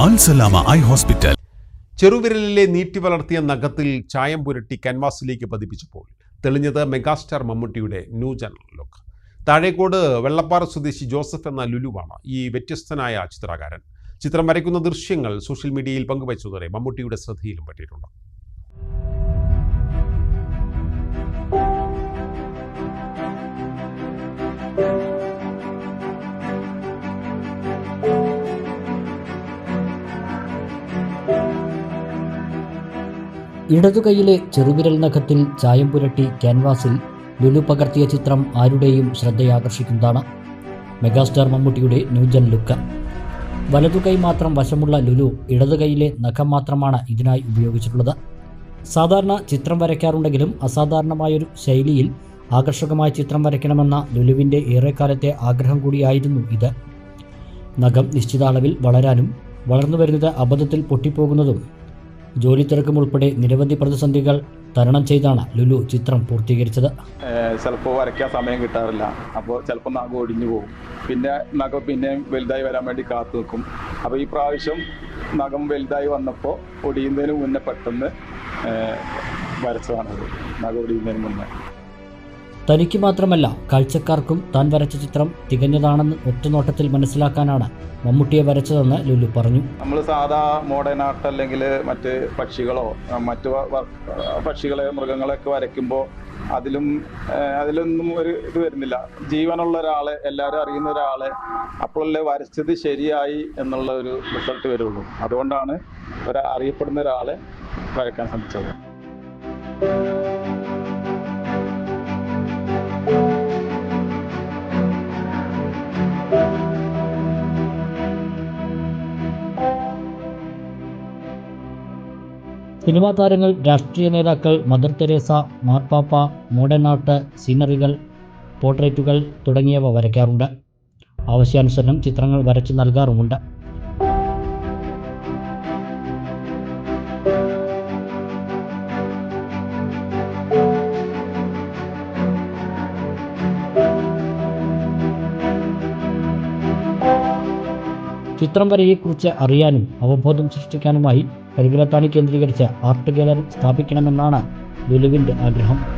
Al Salama eye hospital. ചെറുവിരലിലെ നീട്ടി വളർത്തിയ നഖത്തിൽ ചായം പുരട്ടി ക്യാൻവാസിലേക്ക് പതിപ്പിച്ചപ്പോൾ തെളിഞ്ഞത് മെഗാസ്റ്റാർ മമ്മൂട്ടിയുടെ new general look. Thazhekode Vellappara സ്വദേശി ജോസഫ് എന്ന ലുലുവാണ് ഈ വ്യത്യസ്തനായ ചിത്രകാരൻ. ചിത്രം വരയ്ക്കുന്ന ദൃശ്യങ്ങൾ സോഷ്യൽ മീഡിയയിൽ പങ്കുവച്ചതോടെ മമ്മൂട്ടിയുടെ ശ്രദ്ധയിലും പറ്റിയിട്ടുണ്ട് ഇടതു കൈയിലെ ചെറുവിരൽ നഖത്തിൽ ചായം പുരട്ടി ക്യാൻവാസിൽ ലുലു പകർത്തിയ ചിത്രം ആരുടെയും ശ്രദ്ധയാകർഷിക്കുന്നതാണ്. മെഗാസ്റ്റാർ മമ്മൂട്ടിയുടെ ന്യൂജൻ ലുക്ക്. വലതു കൈ മാത്രം വശമുള്ള ലുലു ഇടതു കൈയിലെ നഖം മാത്രമാണ് ഇതിനായി ഉപയോഗിച്ചിട്ടുള്ളത്. സാധാരണ ചിത്രം വരയ്ക്കാറുണ്ടെങ്കിലും അസാധാരണമായൊരു ശൈലിയിൽ ആകർഷകമായ ചിത്രം വരയ്ക്കണമെന്ന ലുലുവിന്റെ ഏറെക്കാലത്തെ ആഗ്രഹം കൂടിയായിരുന്നു ഇത്. നഖം നിശ്ചിത അളവിൽ വളരാനും വളർന്നു വരുന്നത് അബദ്ധത്തിൽ പൊട്ടിപ്പോകുന്നതും ജോലി തിരക്കും ഉൾപ്പെടെ നിരവധി പ്രതിസന്ധികൾ തരണം ചെയ്താണ് ലുലു ചിത്രം പൂർത്തീകരിച്ചത്. ചിലപ്പോൾ വരയ്ക്കാൻ സമയം കിട്ടാറില്ല. അപ്പോൾ ചിലപ്പോൾ നഖം ഒടിഞ്ഞു പോകും. പിന്നെ നഖം പിന്നെയും വലുതായി വരാൻ വേണ്ടി കാത്തു നിൽക്കും. അപ്പോൾ ഈ പ്രാവശ്യം നഖം വലുതായി വന്നപ്പോൾ ഒടിയുന്നതിന് മുന്നേ പെട്ടെന്ന് വരച്ചതാണത്. നഖം ഒടിയുന്നതിന് മുന്നേ. തനിക്ക് മാത്രമല്ല കാഴ്ചക്കാർക്കും താൻ വരച്ച ചിത്രം തികഞ്ഞതാണെന്ന് ഒറ്റനോട്ടത്തിൽ മനസ്സിലാക്കാനാണ് മമ്മൂട്ടിയെ വരച്ചതെന്ന് ലുലു പറഞ്ഞു. നമ്മൾ സാധാ മോഡേൺ ആർട്ട് അല്ലെങ്കിൽ മറ്റ് പക്ഷികളോ മറ്റു പക്ഷികളെ മൃഗങ്ങളെയൊക്കെ വരയ്ക്കുമ്പോൾ അതിലും അതിലൊന്നും ഒരു ഇത് വരുന്നില്ല. ജീവനുള്ള ഒരാളെ എല്ലാവരും അറിയുന്ന ഒരാളെ അപ്പോഴല്ലേ വരച്ചത് ശരിയായി എന്നുള്ള ഒരു റിസൾട്ട് വരുള്ളൂ. അതുകൊണ്ടാണ് ഒരു അറിയപ്പെടുന്ന ഒരാളെ വരയ്ക്കാൻ ശ്രമിച്ചത്. സിനിമാ താരങ്ങൾ രാഷ്ട്രീയ നേതാക്കൾ മദർ തെരേസ മാർപ്പാപ്പ മോഡേൺ ആർട്ട് സീനറികൾ പോർട്രേറ്റുകൾ തുടങ്ങിയവ വരയ്ക്കാറുണ്ട്. ആവശ്യാനുസരണം ചിത്രങ്ങൾ വരച്ചു നൽകാറുമുണ്ട്. ചിത്രം വരയെക്കുറിച്ച് അറിയാനും അവബോധം സൃഷ്ടിക്കാനുമായി കരികിലത്താണി കേന്ദ്രീകരിച്ച് ആർട്ട് ഗാലറി സ്ഥാപിക്കണമെന്നാണ് ലുലുവിന്റെ ആഗ്രഹം.